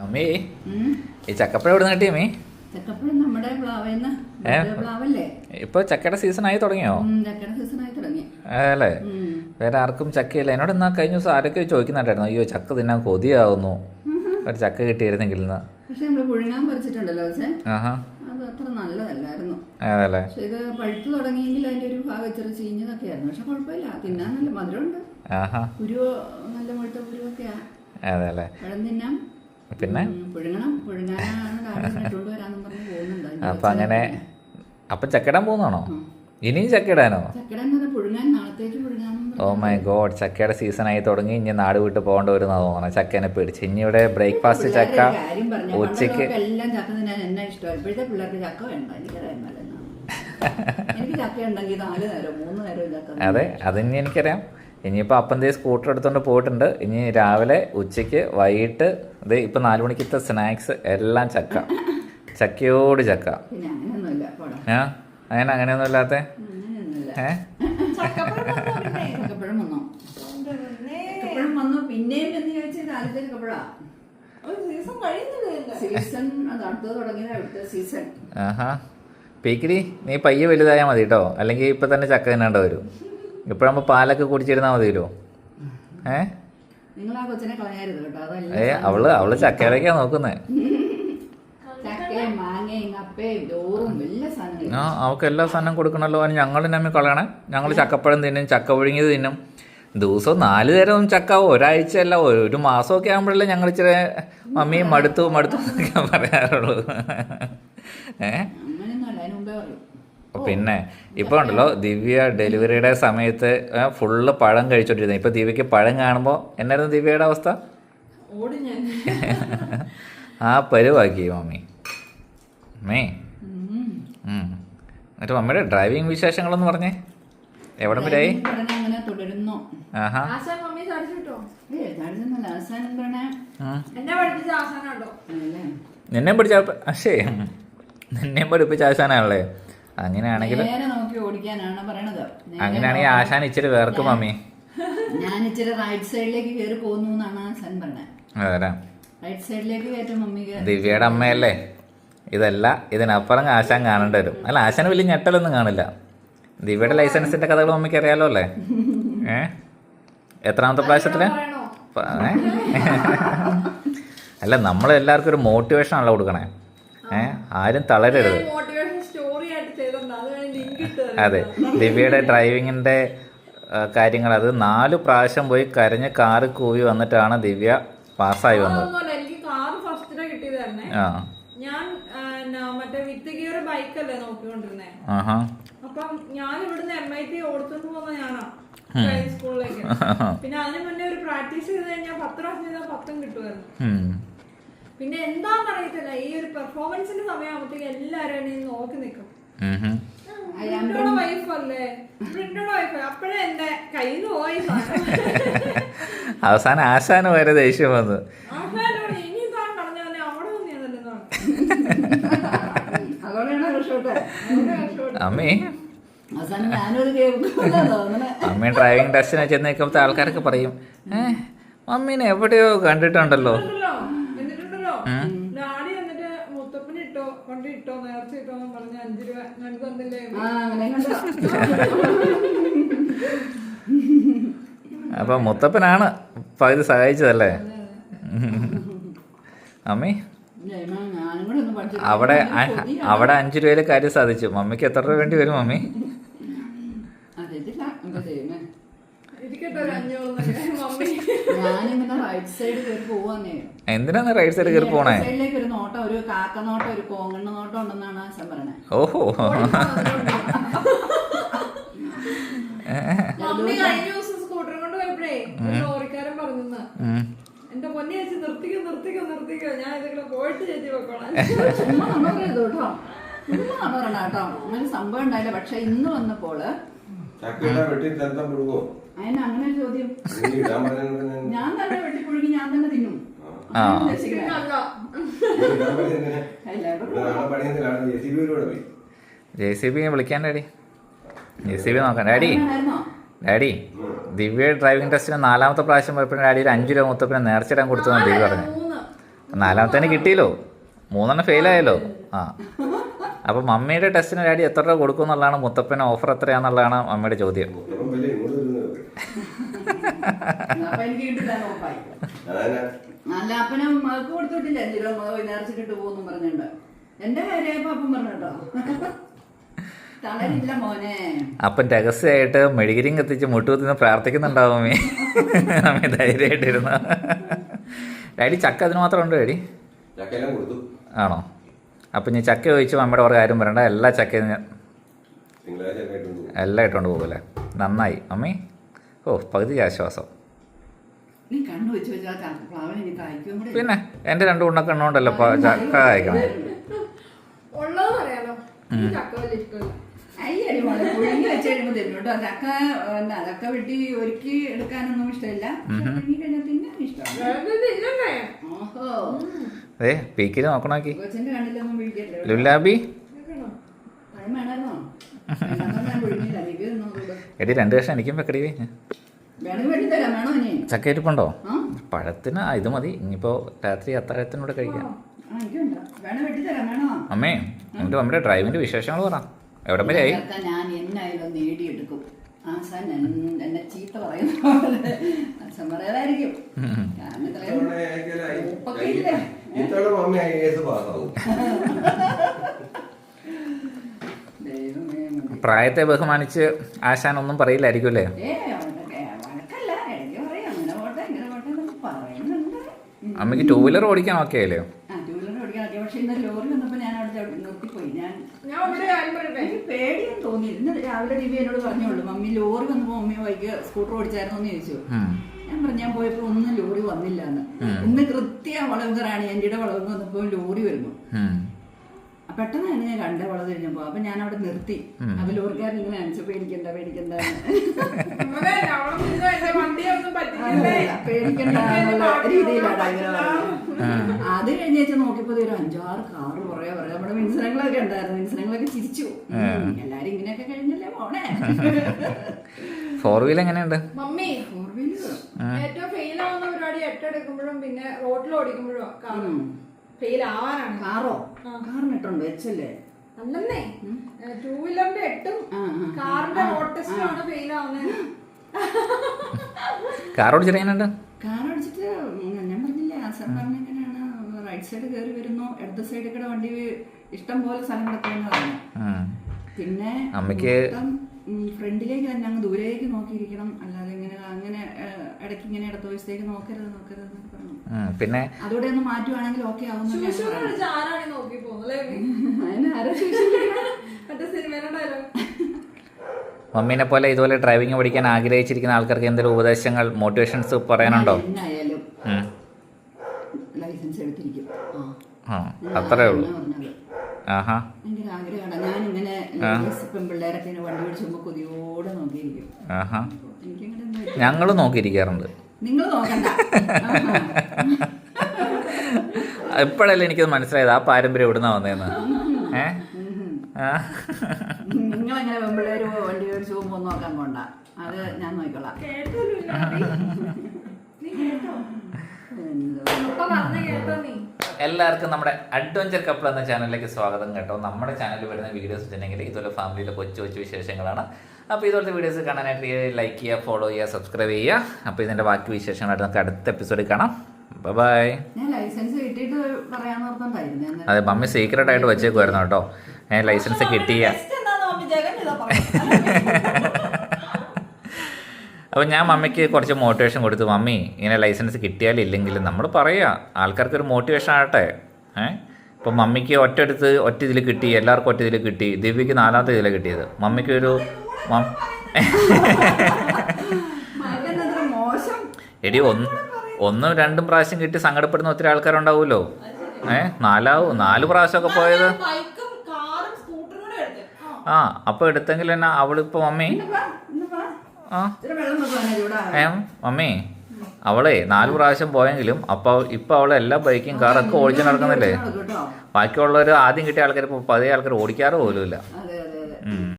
അമ്മേ. ഈ ചക്കപ്പഴം എവിടെ നിന്ന് കിട്ടിയ അമ്മേ? ചക്കപ്പഴം നമ്മുടെ? പ്ലാവല്ലേ? ഇപ്പൊ ചക്കയുടെ സീസൺ ആയി തുടങ്ങിയോ? അല്ലേ. വേറെ ആർക്കും ചക്കയില്ല. എന്നോട് എന്നാ കഴിഞ്ഞ ദിവസം ആരൊക്കെ ചോദിക്കുന്നുണ്ടായിരുന്നു. അയ്യോ ചക്ക തിന്നാൻ കൊതിയാവുന്നു. ഒരു ചക്ക കിട്ടിയിരുന്നെങ്കിൽ പക്ഷെ നമ്മൾ പുഴുങ്ങാൻ പറിച്ചിട്ടുണ്ടല്ലോ അത് അത്ര നല്ലതല്ലായിരുന്നു. അതല്ലേ? പക്ഷെ ഇത് പഴുത്തു തുടങ്ങിയെങ്കിൽ അതിന്റെ ഒരു ഭാഗം ഇച്ചിരി ചീഞ്ഞതൊക്കെ ആയിരുന്നു പക്ഷെ കുഴപ്പമില്ല. തിന്നാൻ നല്ല മധുരമുണ്ട്. കുരുവോ നല്ല മുഴുത്ത കുരുവൊക്കെയാ അതെല്ലേ? പഴം തിന്നാം. പിന്നെ? അപ്പൊ അങ്ങനെ അപ്പൊ ചക്കിടാൻ പോകുന്നതാണോ? ഇനിയും ചക്കിടാനോ ഓ മൈ ഗോഡ് ചക്കയുടെ സീസൺ ആയി തുടങ്ങി. ഇനി നാട് വിട്ട് പോകേണ്ട വരുന്ന തോന്നണം. ചക്കേനെ പേടിച്ച്. ഇനി ഇവിടെ ബ്രേക്ക്ഫാസ്റ്റ് ചക്ക ഉച്ചയ്ക്ക്. അതെ അതിനി എനിക്കറിയാം. ഇനിയിപ്പോൾ അപ്പം ദേ സ്കൂട്ടർ എടുത്തുകൊണ്ട് പോയിട്ടുണ്ട്. ഇനി രാവിലെ ഉച്ചയ്ക്ക് വൈകിട്ട് ഇത് ഇപ്പം നാല് മണിക്കത്തെ സ്നാക്സ് എല്ലാം ചക്ക. ചക്കയോട് ചക്ക. ഏ അങ്ങനെ അങ്ങനെയൊന്നും ഇല്ലാത്ത? ഏ? പീക്കിരി നീ പയ്യെ വലുതായാൽ മതി കേട്ടോ അല്ലെങ്കിൽ ഇപ്പൊ തന്നെ ചക്ക തിന്നേണ്ട വരും. ഇപ്പോഴാകുമ്പോൾ പാലൊക്കെ കുടിച്ചിരുന്നാൽ മതിയല്ലോ. ഏ? ഏ അവൾ അവൾ ചക്കയിലേക്കാ നോക്കുന്നേ. ആ അവൾക്ക് എല്ലാ സാധനം കൊടുക്കണല്ലോ അതിന് ഞങ്ങൾ നമ്മി കളയണേ. ഞങ്ങൾ ചക്കപ്പഴം തിന്നും ചക്ക പുഴുങ്ങിയത് തിന്നും. ദിവസവും നാല് നേരം ചക്ക ഒരാഴ്ച അല്ല ഒരു മാസമൊക്കെ ആകുമ്പോഴല്ലേ ഞങ്ങൾ ഇച്ചിരി മമ്മിയും മടുത്തു മടുത്തു പറയാറുള്ളൂ ഏ? പിന്നെ ഇപ്പോൾ ഉണ്ടല്ലോ ദിവ്യ ഡെലിവറിയുടെ സമയത്ത് ഫുള്ള് പഴം കഴിച്ചോണ്ടിരുന്നത് ഇപ്പൊ ദിവ്യക്ക് പഴം കാണുമ്പോൾ എന്നായിരുന്നു ദിവ്യയുടെ അവസ്ഥ? ഓടി ഞാൻ. ആ പരുവാക്കി മമ്മി. മേ. എന്നിട്ട് മമ്മിയുടെ ഡ്രൈവിംഗ് വിശേഷങ്ങളൊന്ന് പറഞ്ഞേ. എവിടെ വരെയായി തുടരുന്നു. ആഹാ. നിന്നെ പഠിച്ച അശേ നിന്നെ പഠിപ്പിച്ച ആശാനാണല്ലേ? അങ്ങനെയാണെങ്കിൽ അങ്ങനെയാണെങ്കിൽ ആശാൻ ഇച്ചിരി വേർക്കും മമ്മി. ഞാൻ ഇച്ചിരി റൈറ്റ് സൈഡിലേക്ക് കയറി പോകുന്നു എന്നാണ് ആശാൻ പറഞ്ഞത്. റൈറ്റ് സൈഡിലേക്ക് കയറ്റം ദിവ്യയുടെ അമ്മയല്ലേ? ഇതല്ല ഇതിനപ്പുറം ആശാൻ കാണേണ്ടി വരും. അല്ല ആശാൻ വലിയ ഞെട്ടലൊന്നും കാണില്ല. ദിവ്യയുടെ ലൈസൻസിന്റെ കഥകൾ മമ്മിക്ക് അറിയാലോ അല്ലേ? ഏ? എത്രാമത്തെ പ്രാവശ്യത്തിൽ? അല്ല നമ്മൾ എല്ലാവർക്കും ഒരു മോട്ടിവേഷൻ ആണല്ലോ കൊടുക്കണേ. ഏഹ് ആരും തളരരുത് മോട്ടിവേഷൻ സ്റ്റോറി ആയിട്ട് ചെയ്തിട്ടുണ്ട് അത് വേണേ ലിങ്ക് ഇട്ട് തരാം. അതെ. ദിവ്യയുടെ ഡ്രൈവിങ്ങിന്റെ കാര്യങ്ങൾ അത് നാല് പ്രാവശ്യം പോയി കരഞ്ഞ് കാറ് കൂവി വന്നിട്ടാണ് ദിവ്യ പാസ്സായി വന്നത്. എനിക്ക് കാറ് ഫസ്റ്റിലെ കിട്ടിയത് ആ. ഞാൻ ആ, ന- മറ്റേ വിത്ത് ഗിയർ ബൈക്കല്ലേ നോക്കിക്കൊണ്ടിരുന്നേ. അപ്പം ഞാൻ ഇവിടുന്ന് എം ഐ ടി ഓടിച്ചോണ്ട് പോകുന്ന ഞാനാ സ്കൂളിലേക്ക് പിന്നെ അതിന് മുന്നേ ഒരു പ്രാക്ടീസ് ചെയ്ത് കഴിഞ്ഞാൽ പത്ത് പ്രാവശ്യം ചെയ്താൽ പത്തും കിട്ടുമായിരുന്നു ഉം. പിന്നെ ഈ ഒരു പെർഫോമൻസിന്റെ സമയമാകുമ്പോഴത്തേക്ക് എല്ലാവരും എന്നെ നോക്കി നിൽക്കും അവസാനം ആശാന് വരെ ദേഷ്യം വന്നു. അമ്മേ. അമ്മ ഡ്രൈവിംഗ് ടെസ്റ്റിനെ ചെന്ന് നിൽക്കുമ്പോൾ ആൾക്കാരൊക്കെ പറയും ഏഹ് മമ്മീനെ എവിടെയോ കണ്ടിട്ടുണ്ടല്ലോ. പറഞ്ഞ അഞ്ചു രൂപ തന്നില്ലേ? ആ അങ്ങനെ അപ്പൊ മുത്തപ്പനാണ് പകുതി സഹായിച്ചതല്ലേ? അമ്മേ അവിടെ അവിടെ അഞ്ചു രൂപയിൽ കാര്യം സാധിച്ചു. മമ്മിക്ക് എത്ര രൂപ വേണ്ടി വരും മമ്മി അറിയത്തില്ല എന്താ ചെയ്യുന്നേ ഇരിക്കട്ടെ ഒരു അഞ്ഞൂറ് എന്നൊക്കെ. മമ്മി ഞാനിങ്ങനെ റൈറ്റ് സൈഡ് കയറി പോവാന്നേ. എന്തിനാണ് റൈറ്റ് സൈഡ് കയറി പോണേ? സൈഡിലേക്ക് ഒരു നോട്ടം ഒരു കാക്ക നോട്ടം ഒരു കോങ്ങണ്ണ നോട്ടം ഉണ്ടെന്നാണ് ഓഹോ. മമ്മി കഴിഞ്ഞ ദിവസം സ്കൂട്ടർ കൊണ്ട് പോയപ്പോഴേ ലോറിക്കാരൻ പറഞ്ഞു ഉം. എന്റെ പൊന്നി ചേച്ചി നിർത്തിക്കോ നിർത്തിക്കോ നിർത്തിക്കോ. ഞാൻ ഇതിങ്ങനെ പോയിട്ട് ചേച്ചി വെക്കോളാം ചുമ്മാ നമ്മൾ ചുമ്മാ കേട്ടോ. അങ്ങനെ സംഭവം ഉണ്ടായില്ല. പക്ഷെ ഇന്ന് വന്നപ്പോൾ ചക്കയുടെ വെട്ടി തരത്തം പുഴുകോ അതിന് അങ്ങനെ ഒരു ചോദ്യം. നീ ഇടാൻ പറയുന്നത് ഞാൻ തന്നെ ഞാൻ തന്നെ തിന്നും. ആ. അങ്ങനെ ഉദ്ദേശിക്കണേ. അല്ല ഇടാൻ പറയുന്നത് അല്ല, ഇവിടെ ഇവിടെ നാളെ പണിയുന്ന കാണും ജെ സി ബിയിലൂടെ പോയി. ജെ സി ബി വിളിക്കാൻ ഡാഡി. ജെ സി ബി നോക്കാം. ഡാഡി? ഡാഡി ദിവ്യ ഡ്രൈവിംഗ് ടെസ്റ്റിന് നാലാമത്തെ പ്രാവശ്യം പോയപ്പോഴും ഡാഡി ഒരു അഞ്ചു രൂപ മുത്തപ്പിന് നേർച്ചിടാൻ കൊടുത്തു ദിവ്യ പറഞ്ഞു മൂന്ന് നാലാമത്തേന് കിട്ടിയല്ലോ. മൂന്നെണ്ണം ഫെയിലായല്ലോ ആ. അപ്പോൾ മമ്മിയുടെ ടെസ്റ്റിന് ഡാഡി എത്ര രൂപ കൊടുക്കും എന്നുള്ളതാണ് മുത്തപ്പന് ഓഫർ എത്രയാണെന്നുള്ളതാണ് മമ്മിയുടെ ചോദ്യം. അപ്പൊ എനിക്ക് കിട്ടില്ല ഉറപ്പായി. അതന്നെ നല്ല അപ്പനും മകൾക്ക് കൊടുത്തിട്ടില്ല. എന്തിനോ മക നേർച്ചിട്ട് പോകുന്നു പറഞ്ഞിട്ടുണ്ട്. എന്റെ കാര്യമായപ്പോ അപ്പം പറഞ്ഞോ തളരില്ല മോനെ. അപ്പം രഹസ്യമായിട്ട് മെഴുകിരിയും കത്തിച്ച് മുട്ടുകുത്തിന്ന് പ്രാർത്ഥിക്കുന്നുണ്ടാവും മമ്മി. മമ്മി ധൈര്യമായിട്ടിരുന്നു. ഡാഡി ചക്ക അതിന് മാത്രം ഉണ്ട് ഡാഡി? ആണോ? അപ്പം ഇനി ചക്ക ചോദിച്ചു നമ്മുടെ കുറേ കാര്യം പറയണ്ട എല്ലാ ചക്കയും ഞാൻ എല്ലാം ഇട്ടുകൊണ്ട് പോകുമല്ലേ നന്നായി. അമ്മി ഓ പകുതി ആശ്വാസം. പിന്നെ എന്റെ രണ്ട് ഉണ്ണൊക്കെ ഉണ്ടല്ലോ ചക്ക കായ്ക്കണം? പുഴുങ്ങി വെച്ച് കഴിയുമ്പോൾ തരും കേട്ടോ. ചക്ക വെട്ടി ഒരുക്കി എടുക്കാനൊന്നും ഇഷ്ടമില്ല. തിന്നാൻ ഇഷ്ടമാണ്. ഓഹോ. ഏ പീക്കിൽ നോക്കണോക്കി. ലുല്ലാബി? എടി രണ്ട് വർഷം എനിക്കും വെക്കടി. ചക്കയിരിപ്പുണ്ടോ? പഴത്തിന് ഇത് മതി. ഇനിയിപ്പോ രാത്രി അത്താഴത്തിനൂടെ കഴിക്കാം. അമ്മേ എന്നിട്ട് നമ്മുടെ ഡ്രൈവിന്റെ വിശേഷങ്ങൾ പറ. എവിടെ വരെ ആയി? ഞാൻ എന്നായാലും നേടിയെടുക്കും. ആശാൻ എൻ- എന്നെ ചീത്ത പറയുന്നു പറയാതായിരിക്കും കാരണം ഇത്തവണ മമ്മി ഐ എസ് പാസ്സാവും. പ്രായത്തെ ബഹുമാനിച്ച് ആശാൻ ഒന്നും പറയില്ലായിരിക്കും അല്ലേ? ഏ, അതൊക്കെ വഴക്കല്ല എനിക്ക് പറയാം അങ്ങനെ പോട്ടെ ഇങ്ങനെ പോട്ടെ എന്നൊക്കെ പറയുന്നുണ്ട്. ഉം. അമ്മയ്ക്ക് ടൂ വീലർ ഓടിക്കാൻ ഓക്കെ അല്ലേ തോന്നി. ഇന്ന് രാവിലെ ദിവ്യ എന്നോട് പറഞ്ഞോളൂ മമ്മി ലോറി വന്നപ്പോ മമ്മി വൈകി സ്കൂട്ടർ ഓടിച്ചായിരുന്നു എന്ന് ചോദിച്ചു പറഞ്ഞു ഞാൻ പോയപ്പോ ഒന്നും ലോറി വന്നില്ല എന്ന് ഇന്ന് കൃത്യ വളവുകറാണ് എന്റെ വളവ് വന്നപ്പോ ലോറി വരുന്നു. പെട്ടെന്നാണ് ആ, പെട്ടെന്ന് തന്നെ ഞാൻ കണ്ട വളവ് കഴിഞ്ഞപ്പോ അപ്പൊ ഞാൻ അവിടെ നിർത്തി അപ്പൊ ലോറിക്കാരൻ ഇങ്ങനെ അനുസരിച്ച് പേടിക്കണ്ട. പേടിക്കണ്ട പേടിക്കണ്ട രീതിയിലാണ്. അത് കഴിഞ്ഞ നോക്കിയപ്പോ ഒരു അഞ്ചാറ് കാറ് പറയാ പറയാ നമ്മുടെ മിൻസനങ്ങളൊക്കെ ഉണ്ടായിരുന്നു. മിൻസനങ്ങളൊക്കെ ചിരിച്ചു. എല്ലാരും ഇങ്ങനെയൊക്കെ കഴിഞ്ഞല്ലേ പോണേ. ഫോർ വീൽ എങ്ങനെയുണ്ട്? മമ്മി വീലർ ഏറ്റവും ഫെയിൽ ആവുന്ന പരിപാടി എട്ടെടുക്കുമ്പോഴും പിന്നെ റോട്ടിൽ ഓടിക്കുമ്പോഴും കാറ് ഫെയിൽ ആവാനാണ്. കാറോ? കാറിനിട്ടുണ്ട് വെച്ചല്ലേ? അല്ലെന്നേ. ടൂ വീലറിന്റെ എട്ടും. കാറിന്റെ റോഡ് ഫെയിൽ ആവുന്നത് കാർ ഓടിച്ചിട്ട് കാർ ഓടിച്ചിട്ട് ഞാൻ പറഞ്ഞില്ലേ സാർ പറഞ്ഞ എങ്ങനെയാണ് റൈറ്റ് സൈഡ് കയറി വരുന്നു ഇടത് സൈഡിൽ കൂടെ വണ്ടി ഇഷ്ടം പോലെ സ്ഥലം കിടക്കുന്നതാണ് പിന്നെ അമ്മയ്ക്ക് ഫ്രണ്ടിലേക്ക് തന്നെ അങ്ങ് ദൂരേക്ക് നോക്കിയിരിക്കണം. അല്ലാതെ ഇങ്ങനെ അങ്ങനെ ഇടയ്ക്ക് ഇങ്ങനെ ഇടത്ത് വശത്തേക്ക് നോക്കരുത് നോക്കരുത് എന്നൊക്കെ പറഞ്ഞു. പിന്നെ? അതോടെ ഒന്ന് മാറ്റുവാണെങ്കിൽ ഓക്കെ മമ്മീനെ പോലെ ഇതുപോലെ ഡ്രൈവിംഗ് പഠിക്കാൻ ആഗ്രഹിച്ചിരിക്കുന്ന ആൾക്കാർക്ക് എന്തെങ്കിലും ഉപദേശങ്ങൾ മോട്ടിവേഷൻസ് പറയാനുണ്ടോ. ലൈസൻസ് എടുത്തിരിക്കും. അത്രേ ഉള്ളൂ. ഭയങ്കര ആഗ്രഹമാണ്. ഞാൻ ഇങ്ങനെ പെൺപിള്ളേരൊക്കെ ഇങ്ങനെ വണ്ടി പിടിച്ചുമ്പോ കൊതിയോടെ നോക്കിയിരിക്കും. ആഹാ. എനിക്കങ്ങനെ ഞങ്ങൾ നോക്കിയിരിക്കാറുണ്ട്. നിങ്ങൾ നോക്കണ്ട. ഇപ്പോഴല്ലേ എനിക്കത് മനസ്സിലായത്. ആ പാരമ്പര്യം എവിടുന്നാ വന്നേന്ന്? ഏ? ഉം. ആ. നിങ്ങളെങ്ങനെ പെൺപിള്ളേര് വണ്ടി മേടിച്ച് പോകുമ്പോ നോക്കാൻ പോണ്ട. അത് ഞാൻ നോക്കിക്കോളാം. എല്ലാവർക്കും നമ്മുടെ അഡ്വഞ്ചർ കപ്പിൾ എന്ന ചാനലിലേക്ക് സ്വാഗതം കേട്ടോ. നമ്മുടെ ചാനലിൽ വരുന്ന വീഡിയോസ് വെച്ചിട്ടുണ്ടെങ്കിൽ ഇതുപോലെ ഫാമിലിയിലെ കൊച്ചു കൊച്ചു വിശേഷങ്ങളാണ്. അപ്പോൾ ഇതുപോലത്തെ വീഡിയോസ് കാണാനായിട്ട് ലൈക്ക് ചെയ്യുക ഫോളോ ചെയ്യുക സബ്സ്ക്രൈബ് ചെയ്യുക. അപ്പോൾ ഇതിന്റെ ബാക്കി വിശേഷങ്ങളായിട്ട് നമുക്ക് അടുത്ത എപ്പിസോഡിൽ കാണാം. ബൈ അതെ മമ്മി സീക്രട്ട് ആയിട്ട് വെച്ചേക്കുമായിരുന്നു കേട്ടോ. ഞാൻ ലൈസൻസ് കിട്ടിയ ടെസ്റ്റ് എന്താന്ന് മമ്മി ജഗൻ ഇതാ പറഞ്ഞത് അപ്പോൾ ഞാൻ മമ്മിക്ക് കുറച്ച് മോട്ടിവേഷൻ കൊടുത്തു. മമ്മി ഇങ്ങനെ ലൈസൻസ് കിട്ടിയാലും ഇല്ലെങ്കിലും നമ്മൾ പറയുക ആൾക്കാർക്ക് ഒരു മോട്ടിവേഷൻ ആകട്ടെ. ഏഹ് ഇപ്പം മമ്മിക്ക് ഒറ്റ എടുത്ത് ഒറ്റ ഇതിൽ കിട്ടി എല്ലാവർക്കും ഒറ്റ ഇതിൽ കിട്ടി. ദിവ്യക്ക് നാലാമത്തെ ഇതിലാണ് കിട്ടിയത്. മമ്മിക്ക് ഒരു എടി ഒന്ന് ഒന്നും രണ്ടും പ്രാവശ്യം കിട്ടി സങ്കടപ്പെടുന്ന ഒത്തിരി ആൾക്കാരുണ്ടാവുമല്ലോ. ഏ? നാലാവും നാല് പ്രാവശ്യമൊക്കെ പോയത്. ആ. ആ അപ്പോൾ എടുത്തെങ്കിൽ തന്നെ അവളിപ്പോൾ മമ്മി ഏ മമ്മി അവളെ നാല് പ്രാവശ്യം പോയെങ്കിലും അപ്പൊ ഇപ്പൊ അവളെ എല്ലാ ബൈക്കും കാറൊക്കെ ഓടിച്ചു നടക്കുന്നില്ലേ? ബാക്കിയുള്ളവര് ബാക്കിയുള്ളവർ ആദ്യം കിട്ടിയ ആൾക്കാർ ഇപ്പൊ പതിയെ ആൾക്കാർ ഓടിക്കാറ് പോലും ഇല്ല.